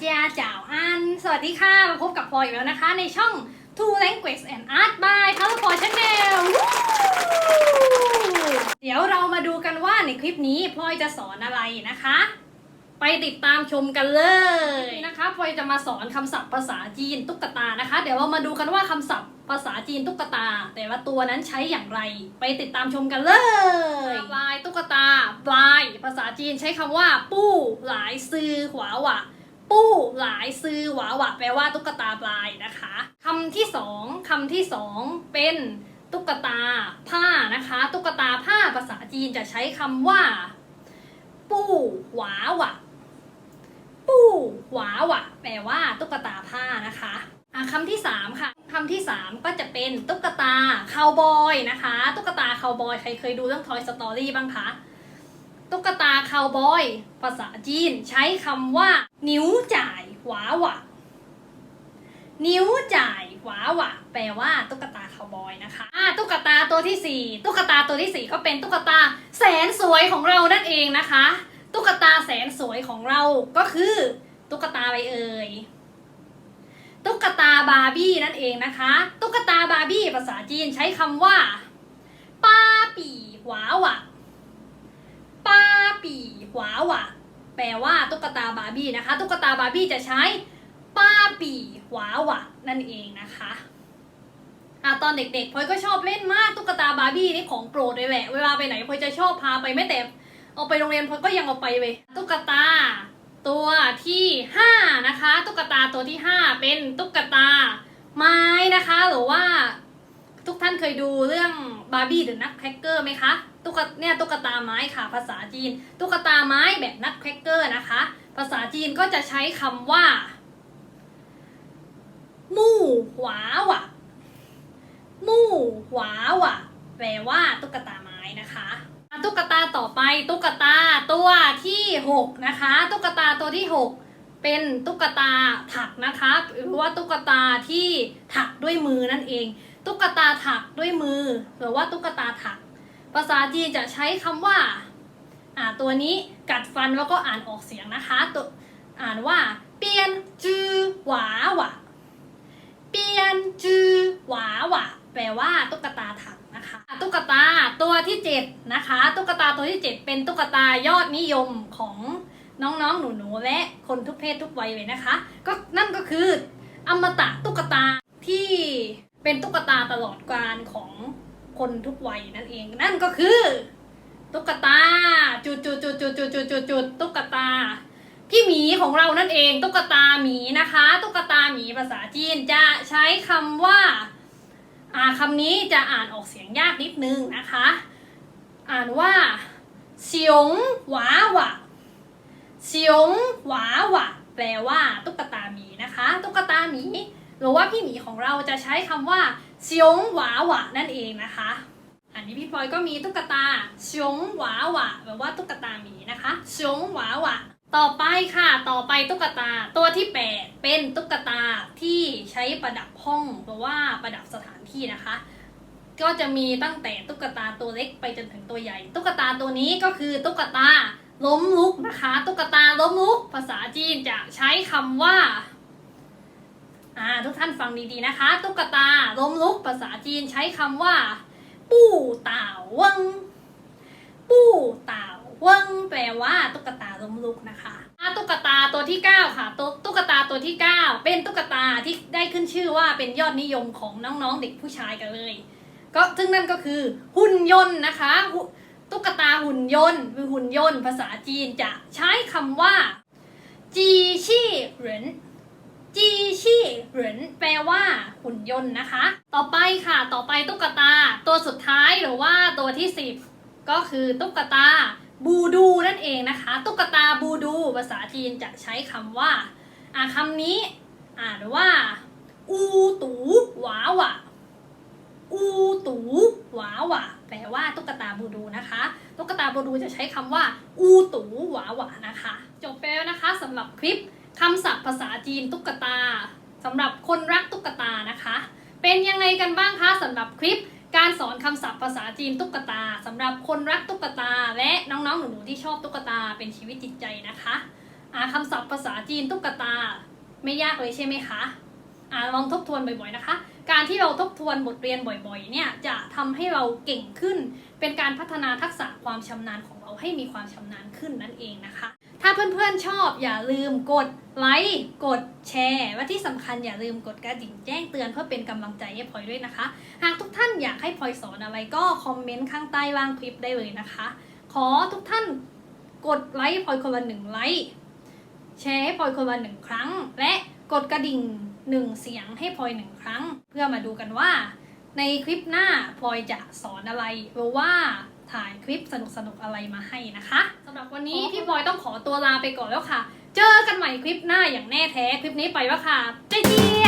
เจียจ่าวอัน สวัสดีค่ะ มาพบกับพลอยอีกแล้วนะคะ ในช่อง Two Language and Art by Colorful Channel เดี๋ยวเรามาดูกันว่าในคลิปนี้พลอยจะสอนอะไรนะคะ ไปติดตามชมกันเลยนะคะพลอยจะมาสอนคำศัพท์ภาษาจีนตุ๊กตานะคะ เดี๋ยวเรามาดูกันว่าคำศัพท์ภาษาจีนตุ๊กตา แต่ละตัวนั้นใช้อย่างไร ไปติดตามชมกันเลยปลายตุ๊กตาปลายภาษาจีนใช้คำว่า ปู้หลายซือหวาหวะ ปู้หลายซื้อหวาหวะแปลว่าตุ๊กตาปลายนะคะคำที่สองคำที่สองเป็นตุ๊กตาผ้านะคะ ตุ๊กตาผ้าภาษาจีนจะใช้คำว่า ปู้หวาหวะปู้หวาหวะแปลว่าตุ๊กตาผ้านะคะคำที่สามค่ะคำที่สามก็จะเป็นตุ๊กตาคาวบอยนะคะ ตุ๊กตาคาวบอย ใครเคยดูเรื่อง Toy Story บ้างคะ ตุ๊กตาคาวบอย ภาษาจีนใช้คำว่า นิ้วจ่ายหวาหวะ นิ้วจ่ายหวาหวะ แปลว่าตุ๊กตาคาวบอยนะคะอะตุ๊กตาตัวที่สี่ตุ๊กตาตัวที่สี่ก็เป็นตุ๊กตาแสนสวยของเรานั่นเองนะคะ ตุ๊กตาแสนสวยของเราก็คือ ตุ๊กตาอะไรเอ่ยตุ๊กตาบาร์บี้นั่นเองนะคะ ตุ๊กตาบาร์บี้ภาษาจีนใช้คำว่าป้าปีหวาหวะป้า วาหวะแปลว่าตุ๊กตาบาร์บี้นะคะ ตุ๊กตาบาร์บี้จะใช้ป้าปีหวาหวะนั่นเองนะคะอะตอนเด็กๆพลอยก็ชอบเล่นมากตุ๊กตาบาร์บี้นี่ของโปรดเลยแหละ เวลาไปไหนพลอยจะชอบพาไปไม่แต่เอาไปโรงเรียนพลอยก็ยังเอาไปเลยตุ๊กตา ตัวที่ห้านะคะ ตุ๊กตาตัวที่ห้าเป็นตุ๊กตาไม้นะคะ หรือว่าทุกท่านเคยดูเรื่องบาร์บี้หรือนัทแครกเกอร์ไหมคะ ตุ๊กเนี่ยตุ๊กตาไม้ค่ะ ภาษาจีน ตุ๊กตาไม้แบบนัทแครกเกอร์นะคะ ภาษาจีนก็จะใช้คำว่า มู่หวาวะมู่หวาวะแปลว่าตุ๊กตาไม้นะคะตุ๊กตาต่อไปตุ๊กตาตัวที่หกนะคะ ตุ๊กตาตัวที่หกเป็นตุ๊กตาถักนะคะ หรือว่าตุ๊กตาที่ถักด้วยมือนั่นเอง ตุ๊กตาถักด้วยมือ หรือว่าตุ๊กตาถัก ภาษาจีนจะใช้คำว่าอ่าตัวนี้กัดฟันแล้วก็อ่านออกเสียงนะคะตัวอ่านว่าเปียนจือหวาหวะเปียนจือหวาหวะแปลว่าตุ๊กตาถักนะคะตุ๊กตาตัวที่เจ็ดนะคะตุ๊กตาตัวที่เจ็ดเป็นตุ๊กตายอดนิยมของน้องๆ หนูๆ และคนทุกเพศทุกวัยเลยนะคะ ก็นั่นก็คืออมตะตุ๊กตาที่เป็นตุ๊กตาตลอดกาลของ คนทุกวัยนั่นเอง นั่นก็คือ ตุ๊กตา จุดจุดจุดจุดจุดจุดจุดจุดตุ๊กตา พี่หมีของเรานั่นเอง ตุ๊กตาหมีนะคะ ตุ๊กตาหมีภาษาจีนจะใช้คำว่าอ่าคำนี้จะอ่านออกเสียงยากนิดนึงนะคะ อ่านว่าเสียงหวาหวะเสียงหวาหวะแปลว่าตุ๊กตาหมีนะคะ ตุ๊กตาหมี หรือว่าพี่หมีของเราจะใช้คำว่า เสียงหวาหวะนั่นเองนะคะ อันนี้พี่พลอยก็มีตุ๊กตาเสียงหวาหวะแปลว่าตุ๊กตาหมีนะคะเสียงหวาหวะต่อไปค่ะ ต่อไปตุ๊กตา ตัวที่ 8 เป็นตุ๊กตาที่ใช้ประดับห้องหรือว่าประดับสถานที่นะคะ ก็จะมีตั้งแต่ตุ๊กตาตัวเล็กไปจนถึงตัวใหญ่ ตุ๊กตาตัวนี้ก็คือตุ๊กตาล้มลุกนะคะ ตุ๊กตาล้มลุก ภาษาจีนจะใช้คำว่า อ่าทุกท่านฟังดีๆนะคะ ตุ๊กตาล้มลุกภาษาจีนใช้คำว่า ปู้ต่าววิงปู้ต่าววิงแปลว่าตุ๊กตาล้มลุกนะคะตุ๊กตาตัวที่ 9 ค่ะตุ๊ตุ๊กตาตัวที่ 9 เป็นตุ๊กตาที่ได้ขึ้นชื่อว่าเป็นยอดนิยมของน้องๆเด็กผู้ชายกันเลย ก็ซึ่งนั่นก็คือหุ่นยนต์นะคะ ตุ๊กตาหุ่นยนต์หรือหุ่นยนต์ ภาษาจีนจะใช้คำว่าจีชี่เหริน จีชี่เหรินแปลว่าหุ่นยนต์นะคะ ต่อไปค่ะ ต่อไปตุ๊กตา ตัวสุดท้ายหรือว่าตัวที่ 10 ก็คือตุ๊กตาบูดูนั่นเองนะคะ ตุ๊กตาบูดู ภาษาจีนจะใช้คำว่าอ่าคำนี้อ่านว่า อูตูหวาหวะอูตูหวาหวะแปลว่าตุ๊กตาบูดูนะคะ ตุ๊กตาบูดูจะใช้คำว่า อูตูหวาหวะนะคะ จบไปแล้วนะคะสำหรับคลิป คำศัพท์ภาษาจีนตุ๊กตาสำหรับคนรักตุ๊กตานะคะ เป็นยังไงกันบ้างคะสำหรับคลิปการสอนคำศัพท์ภาษาจีนตุ๊กตาสำหรับคนรักตุ๊กตา และน้องๆหนูๆที่ชอบตุ๊กตาเป็นชีวิตจิตใจนะคะอ่าคำศัพท์ภาษาจีนตุ๊กตา ไม่ยากเลยใช่ไหมคะอ่าลองทบทวนบ่อยๆนะคะ การที่เราทบทวนบทเรียนบ่อยๆ เนี่ยจะทำให้เราเก่งขึ้น เป็นการพัฒนาทักษะความชำนาญของเราให้มีความชำนาญขึ้นนั่นเองนะคะ ถ้าเพื่อนๆชอบอย่าลืมกดไลค์ กดแชร์ และที่สำคัญอย่าลืมกดกระดิ่งแจ้งเตือนเพื่อเป็นกำลังใจให้พลอยด้วยนะคะ หากทุกท่านอยากให้พลอยสอนอะไรก็คอมเมนต์ข้างใต้ล่างคลิปได้เลยนะคะ ขอทุกท่านกดไลค์พลอยคนละหนึ่งไลค์แชร์ให้พลอยคนละหนึ่งครั้ง และกดกระดิ่ง หนึ่งเสียงให้พลอยหนึ่งครั้ง เพื่อมาดูกันว่า ในคลิปหน้าพลอยจะสอนอะไรหรือว่าถ่ายคลิปสนุกๆอะไรมาให้นะคะสำหรับวันนี้พี่พลอยต้องขอตัวลาไปก่อนแล้วค่ะ เจอกันใหม่คลิปหน้าอย่างแน่แท้คลิปนี้ไปแล้วค่ะเจีย